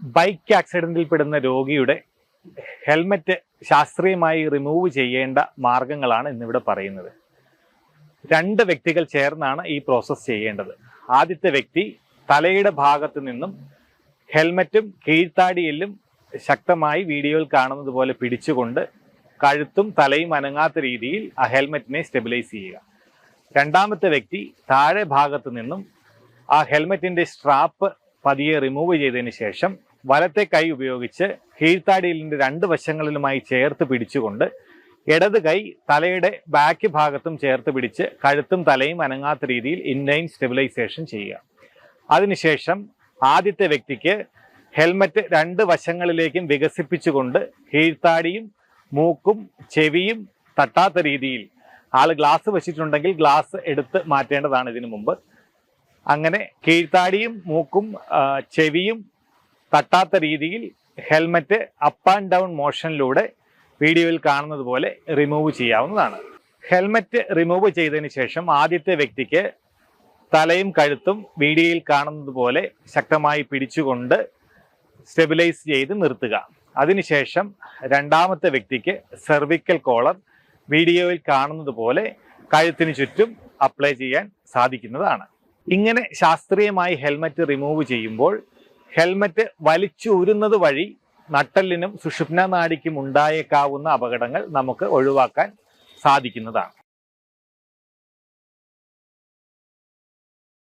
Bike ആക്സിഡന്റിൽ പെടുന്ന രോഗിയുടെ ഹെൽമറ്റ് ശാസ്ത്രീയമായി റിമൂവ് ചെയ്യേണ്ട മാർഗങ്ങളാണ് ഇന്നിവിടെ പറയുന്നത്. രണ്ട് വ്യക്തികൾ ചേർന്നാണ് ഈ പ്രോസസ്സ് ചെയ്യേണ്ടത്. ആദ്യത്തെ വ്യക്തി തലയുടെ ഭാഗത്ത് നിന്നും ഹെൽമറ്റും കീഴ്ത്താടിയെല്ലും ശക്തമായി വീഡിയോയിൽ കാണുന്നത് പോലെ പിടിച്ചുകൊണ്ട് കഴുത്തും തലയും അനങ്ങാത്ത രീതിയിൽ ആ ഹെൽമറ്റിനെ സ്റ്റെബിലൈസ് ചെയ്യുക. രണ്ടാമത്തെ വ്യക്തി താഴെ ഭാഗത്ത് നിന്നും ആ ഹെൽമറ്റിന്റെ സ്ട്രാപ്പ് പതിയെ റിമൂവ് ചെയ്തതിന് ശേഷം വലത്തെ കൈ ഉപയോഗിച്ച് കീഴ്ത്താടിയിലിന്റെ രണ്ട് വശങ്ങളിലുമായി ചേർത്ത് പിടിച്ചുകൊണ്ട് ഇടത് കൈ തലയുടെ ബാക്ക് ഭാഗത്തും ചേർത്ത് പിടിച്ച് കഴുത്തും തലയും അനങ്ങാത്ത രീതിയിൽ ഇൻലൈൻ സ്റ്റെബിലൈസേഷൻ ചെയ്യുക. അതിനുശേഷം ആദ്യത്തെ വ്യക്തിക്ക് ഹെൽമറ്റ് രണ്ട് വശങ്ങളിലേക്കും വികസിപ്പിച്ചുകൊണ്ട് കീഴ്ത്താടിയും മൂക്കും ചെവിയും തട്ടാത്ത രീതിയിൽ ആൾ ഗ്ലാസ് വെച്ചിട്ടുണ്ടെങ്കിൽ ഗ്ലാസ് എടുത്ത് മാറ്റേണ്ടതാണ് ഇതിനു മുമ്പ്. അങ്ങനെ കീഴ്ത്താടിയും മൂക്കും ചെവിയും തട്ടാത്ത രീതിയിൽ ഹെൽമറ്റ് അപ്പ് ആൻഡ് ഡൗൺ മോഷനിലൂടെ വീഡിയോയിൽ കാണുന്നത് പോലെ റിമൂവ് ചെയ്യാവുന്നതാണ്. ഹെൽമറ്റ് റിമൂവ് ചെയ്തതിന് ശേഷം ആദ്യത്തെ വ്യക്തിക്ക് തലയും കഴുത്തും വീഡിയോയിൽ കാണുന്നത് പോലെ ശക്തമായി പിടിച്ചുകൊണ്ട് സ്റ്റെബിലൈസ് ചെയ്ത് നിർത്തുക. അതിനുശേഷം രണ്ടാമത്തെ വ്യക്തിക്ക് സെർവിക്കൽ കോളർ വീഡിയോയിൽ കാണുന്നത് പോലെ കഴുത്തിന് ചുറ്റും അപ്ലൈ ചെയ്യാൻ സാധിക്കുന്നതാണ്. ഇങ്ങനെ ശാസ്ത്രീയമായി ഹെൽമറ്റ് റിമൂവ് ചെയ്യുമ്പോൾ ഹെൽമറ്റ് വലിച്ചൂരുന്നത് വഴി നട്ടലിനും സുഷുപ്ന നാടിക്കും ഉണ്ടായേക്കാവുന്ന അപകടങ്ങൾ നമുക്ക് ഒഴിവാക്കാൻ സാധിക്കുന്നതാണ്.